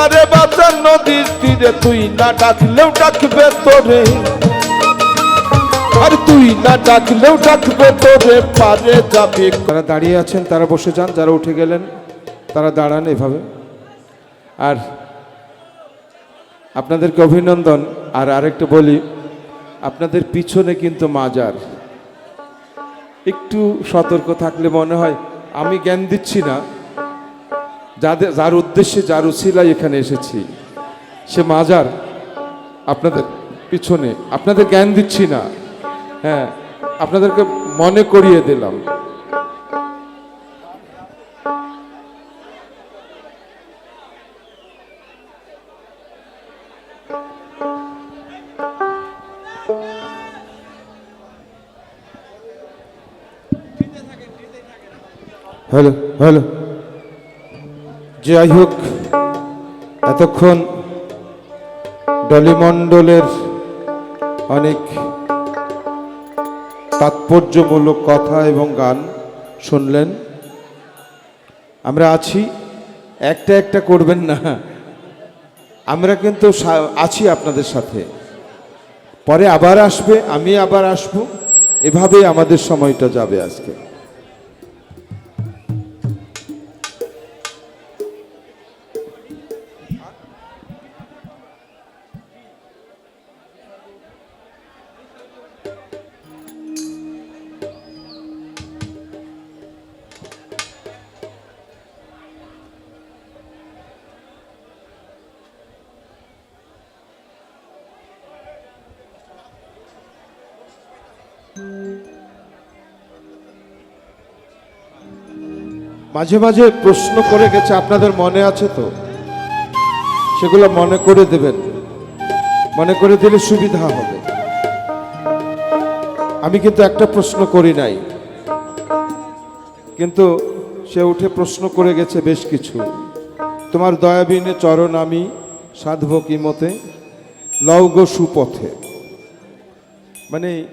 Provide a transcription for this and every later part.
বাচ্চারে বাচ্চা নদীর তীরে তুই না ডাকলেও ডাকবে তোরে। আর তুই না ডাকলেও ডাকবে তোরে, পারে যাবে। যারা দাঁড়িয়ে আছেন, তারা বসে যান, যারা উঠে গেলেন, তারা দাঁড়ান এভাবে। আর আপনাদেরকে অভিনন্দন, আর আরেকটা বলি, আপনাদের পিছনে কিন্তু মাজার। একটু সতর্ক থাকলে মনে হয়, আমি জ্ঞান দিচ্ছি না। যাদের যার উদ্দেশ্যে, যার উসিলায় এখানে এসেছি, সে মাজার আপনাদের পিছনে। আপনাদের জ্ঞান দিচ্ছি না। হ্যাঁ আপনাদেরকে মনে করিয়ে দিলাম। Hello hello. যাই হোক এতক্ষণ ডলিমণ্ডলের অনেক তাৎপর্যমূলক কথা এবং গান শুনলেন। আমরা আছি, একটা একটা করবেন না। আমরা কিন্তু আছি আপনাদের সাথে। পরে আবার আসবে, আমি আবার আসব। এভাবেই আমাদের সময়টা যাবে আজকে। মাঝে মাঝে প্রশ্ন করে গেছে, আপনাদের মনে আছে তো? সেগুলো মনে করে দেবেন। মনে করে দিলে সুবিধা হবে। আমি কিন্তু একটা প্রশ্ন করি নাই। কিন্তু সে উঠে প্রশ্ন করে গেছে বেশ কিছু। তোমার দয়াবিনে চরণ আমি সাধব কি মতে? লৌগ সুপথে। মানে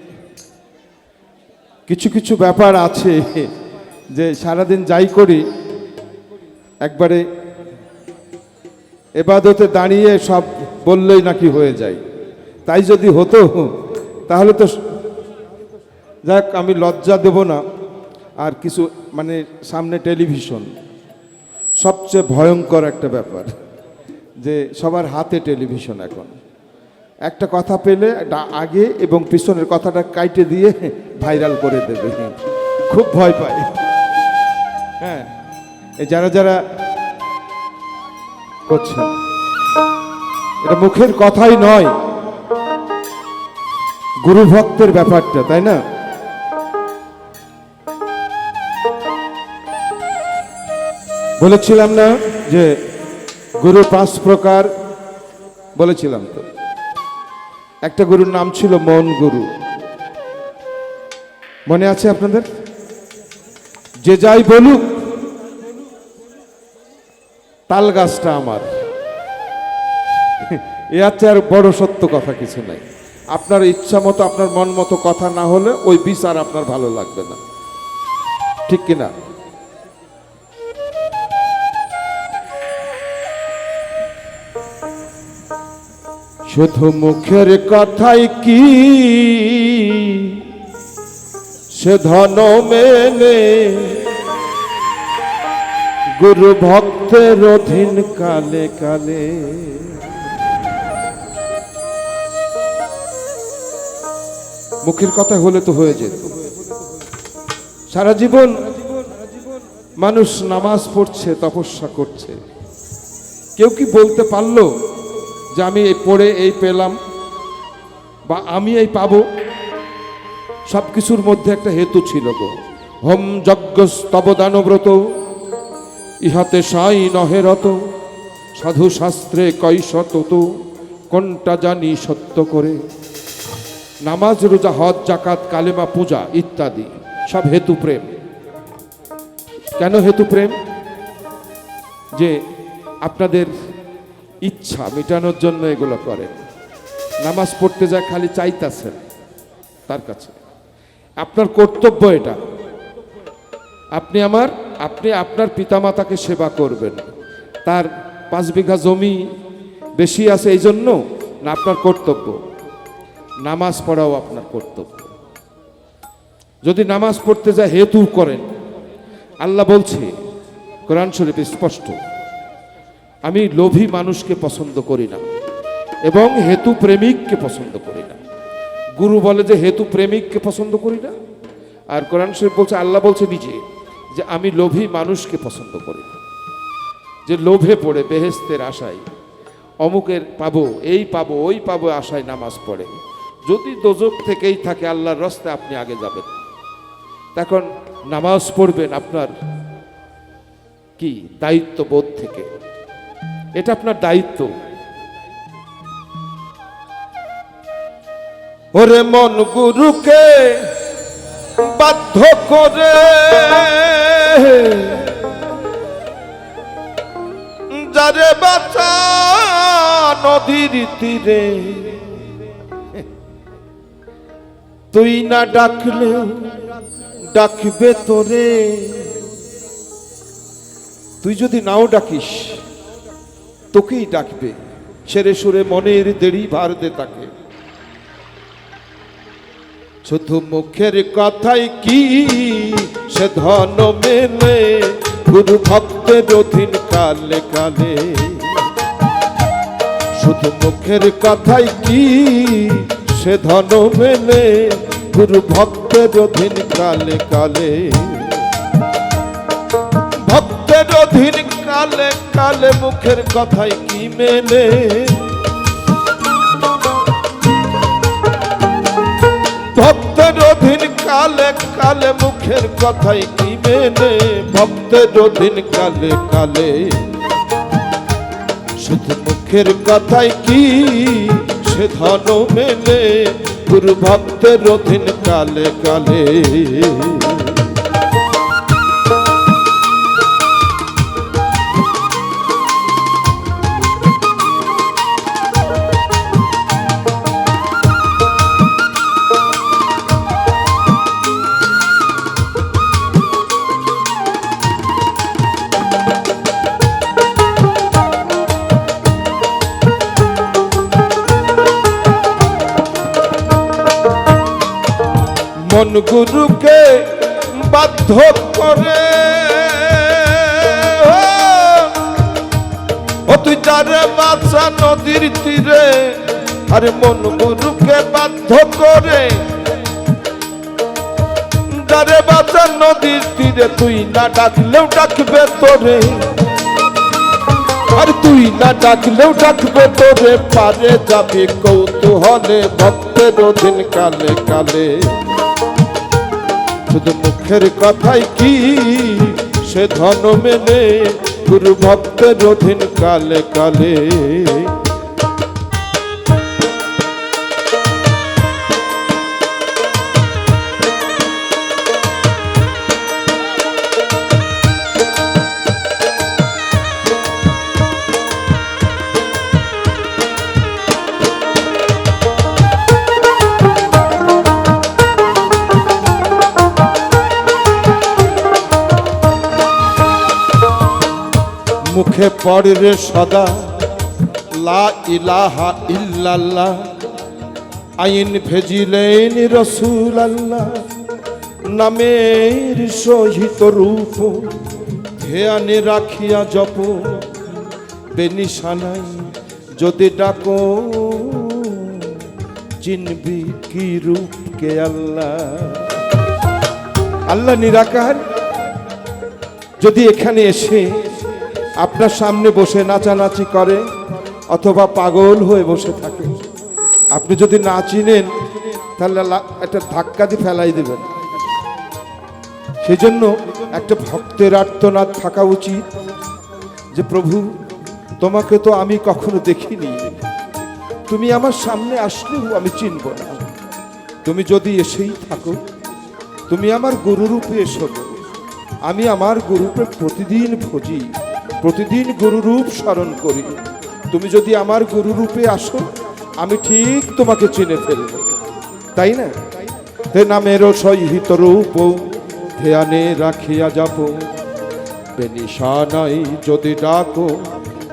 কিছু কিছু ব্যাপার আছে। যে সারাদিন যাই করি, একবারে এবাদতে দাঁড়িয়ে সব বললেই নাকি হয়ে যায়। তাই যদি হতো, তাহলে তো যাক, আমি লজ্জা দেব না। আর কিছু মানে সামনে টেলিভিশন, সবচেয়ে ভয়ঙ্কর একটা ব্যাপার, যে সবার হাতে টেলিভিশন এখন। একটা কথা পেলে আগে এবং পিছনের কথাটা কাইটে দিয়ে ভাইরাল করে দেবে। খুব ভয় পায়। হ্যাঁ। যারা যারা করছেন, এটা মুখের কথাই নয়। গুরু ভক্তের ব্যাপারটা, তাই না? বলেছিলাম না যে গুরু পাঁচ প্রকার? বলেছিলাম তো। একটা গুরুর নাম ছিল মন গুরু। মনে আছে আপনাদের? যে যাই বলুক, তাল গাছটা আমার। এ আছে আর বড় সত্য কথা কিছু নাই। আপনার ইচ্ছা মতো, আপনার মন মতো কথা না হলে ওই বিচার আপনার ভালো লাগবে না। ঠিক কিনা? শুধু মুখের কথাই কি? সে ধন মেনে গুরু ভক্তের অধীন কালে কালে। মুখের কথা হলে তো হয়ে যেত। সারা জীবন মানুষ নামাজ পড়ছে, তপস্যা করছে। কেউ কি বলতে পারল যে আমি এই পড়ে এই পেলাম বা আমি এই পাবো? সব কিছুর মধ্যে একটা হেতু ছিল গো। হোম যজ্ঞ স্তব দানব্রত ইহাতে সাই নহে রত, সাধু শাস্ত্রে কৈশত তো কোনটা জানি সত্য করে? নামাজ, রোজা, হজ জাকাত কালেমা, পূজা ইত্যাদি, সব হেতু প্রেম। কেন হেতু প্রেম? যে আপনাদের ইচ্ছা মেটানোর জন্য এগুলো করেন। নামাজ পড়তে যা খালি চাইতাছেন তার কাছে। আপনার কর্তব্য এটা। আপনি আমার, আপনি আপনার পিতামাতাকে সেবা করবেন। তার পাঁচ বিঘা জমি বেশি আছে এই জন্য না আপনার কর্তব্য। নামাজ পড়াও আপনার কর্তব্য। যদি নামাজ পড়তে যায় হেতু করেন। আল্লাহ বলছে, কোরআন শরীফ স্পষ্ট, আমি লোভী মানুষকে পছন্দ করি না এবং হেতু প্রেমিককে পছন্দ করি না। গুরু বলে যে হেতু প্রেমিককে পছন্দ করি না? আর কোরআন শরীফ বলছে, আল্লাহ বলছে নিজে যে, আমি লোভী মানুষকে পছন্দ করি না। যে লোভে পড়ে, বেহেস্তের আশায়, অমুকের পাবো, এই পাবো, ওই পাবো আশায় নামাজ পড়ে। যদি দোজক থেকেই থাকে, আল্লাহর রাস্তায় আপনি আগে যাবেন। তখন নামাজ পড়বেন আপনার কি? দায়িত্ববোধ থেকে। এটা আপনার দায়িত্ব। ওরে মন গুরুকে বাধ্য করে। যারে বাঁচা নদীর তীরে, তুই না ডাকলে ডাকবে তোরে। তুই যদি নাও ডাকিস, তোকেই ডাকবে। সেরে সুরে মনের দেরি ভার দে তাকে। শুধু মুখের কথাই কি? সে ধন মেলে গুরু ভক্তের অধীন কালে কালে। শুধু মুখের কথাই কি? সে ধন মেলে গুরু ভক্তের অধীন কালে কালে। ভক্তের অধীন কালে কালে মুখের কথাই কি মেলে? কালে মুখের কথাই কি মেনে? ভক্তের অধীন কালে কালে। শুধু মুখের কথাই কি সে ধন মেলে? গুরু ভক্তের অধীন কালে কালে। মন গুরুকে বাধ্য করে? ও তুই বাচ্চা নদীর তীরে, আরে মন গুরুকে বাধ্য করে? যারে বাচ্চা নদীর তীরে, তুই না ডাকলেও ডাকবে তোরে। আর তুই না ডাকলেও ডাকবে তোরে, পারে যাবি কৌতূহলে ভক্তের অধীন কালে কালে। শুধু মুখের কথাই কি? সে ধন মেলে গুরু ভক্তের অধীন কালে কালে। মুখে পড়ে রে সদা। লা ইলাহা ইল্লাল্লাহ। আইন ভেজিলেন রসুল আল্লাহ নামের সহিত রূপ ধ্যানে রাখিয়া জপ। বেনিশানাই যদি ডাকো, চিনবি কি রূপকে আল্লাহ। আল্লাহ নিরাকার। যদি এখানে এসে আপনার সামনে বসে নাচানাচি করে অথবা পাগল হয়ে বসে থাকে। আপনি যদি না চিনেন, তাহলে একটা ধাক্কা দিয়ে ফেলাই দেবেন। সেই জন্য একটা ভক্তের আর্তনাদ থাকা উচিত যে, প্রভু, তোমাকে তো আমি কখনো দেখিনি। তুমি আমার সামনে আসলেও আমি চিনব না। তুমি যদি এসেই থাকো, তুমি আমার গুরুরূপে এসো। আমি আমার গুরুরূপে প্রতিদিন ভজি। প্রতিদিন গুরুরূপ স্মরণ করি। তুমি যদি আমার গুরুরূপে আসো, আমি ঠিক তোমাকে চিনে ফেলব। তাই না? হে নামেরও সহিত রূপ, ধ্যানে রাখিয়া যাব। বেনিশানাই যদি ডাকো,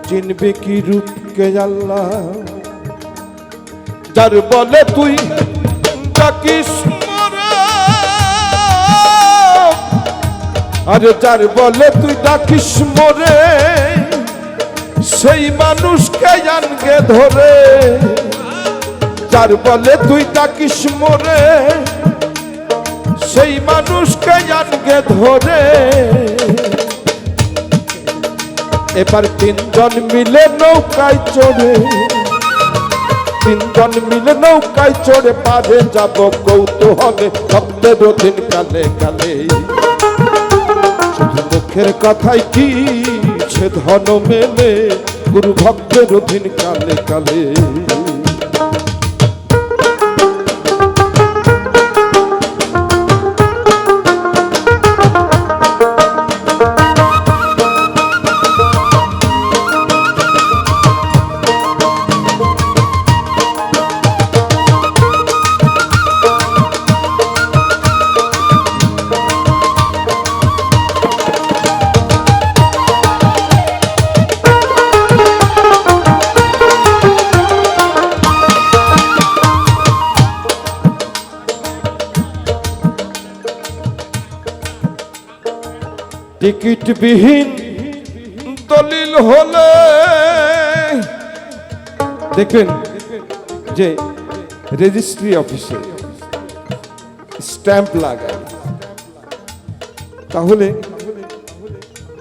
চিনবে কি রূপকে আল্লাহ? যার বলে তুই ডাকিস আরে যার বলে তুই ডাকিস মোরে, সেই মানুষকে জানকে ধরে। যার বলে তুই ডাকিস মোরে, সেই মানুষকে জানকে ধরে। এবার তিনজন মিলে নৌকায় চড়ে, তিনজন মিলে নৌকায় চড়ে পারে যাব কৌতূহলে, ভক্তের অধীন কালে কালে। শুধু মুখের কথাই কি সে ধন মেলে? গুরু ভক্তের অধীন কালে কালে। টিকিট বিহীন দলিল হলে দেখবেন যে রেজিস্ট্রি অফিসে স্ট্যাম্প লাগায়। তাহলে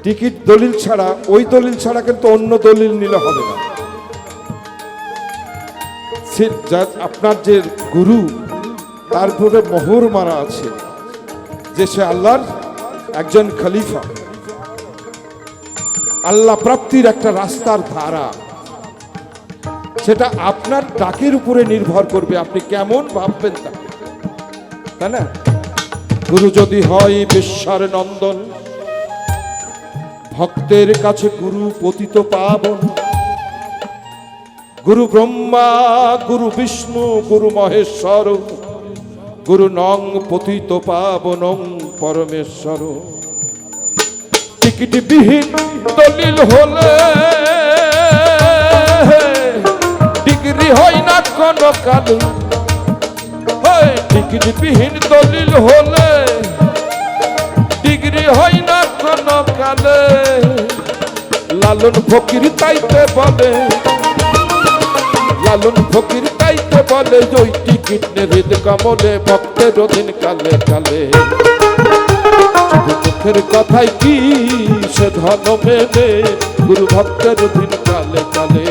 টিকিট দলিল ছাড়া, ওই দলিল ছাড়া কিন্তু অন্য দলিল নিলে হবে না। সে- আপনার যে গুরু, তার উপরে মোহর মারা আছে যে সে আল্লাহর একজন খলিফা। আল্লাহ প্রাপ্তির একটা রাস্তার ধারা। সেটা আপনার ডাকের উপরে নির্ভর করবে, আপনি কেমন ভাববেন তাকে তাই না? গুরু যদি হয় বিশ্বের নন্দন, ভক্তের কাছে গুরু পতিত পাবন। গুরু ব্রহ্মা, গুরু বিষ্ণু, গুরু মহেশ্বর, গুরু নং পতিত পাবনং পরমেশ্বর। টিকিট বিহীন দলিল হলে ডিগ্রি হয় না কোন কালে টিকিট বিহীন দলিল হলে ডিগ্রি হয় না কোন কালে লালন ফকির তাইতে বলে লালন ফকির তাইতে বলে ওই টিকিট হৃদ কমলে, ভক্তের অধীন কালে কালে। মুখের কথাই কি সে ধন মেলে? গুরু ভক্তের অধীন কালে কালে।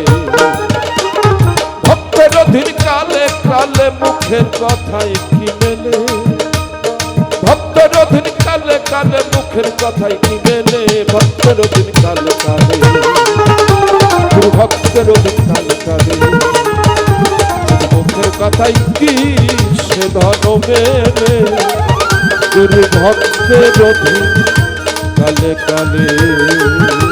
ভক্তের অধীন কালে কালে মুখের কথাই কি মেলে? ভক্তের অধীন কালে কালে মুখের কথাই কি মেলে? ভক্তের অধীন কালে কালে। গুরু ভক্তের অধীন কালে কালে। কথাই কি সে মেলে গুরু ভক্তের কালে কালে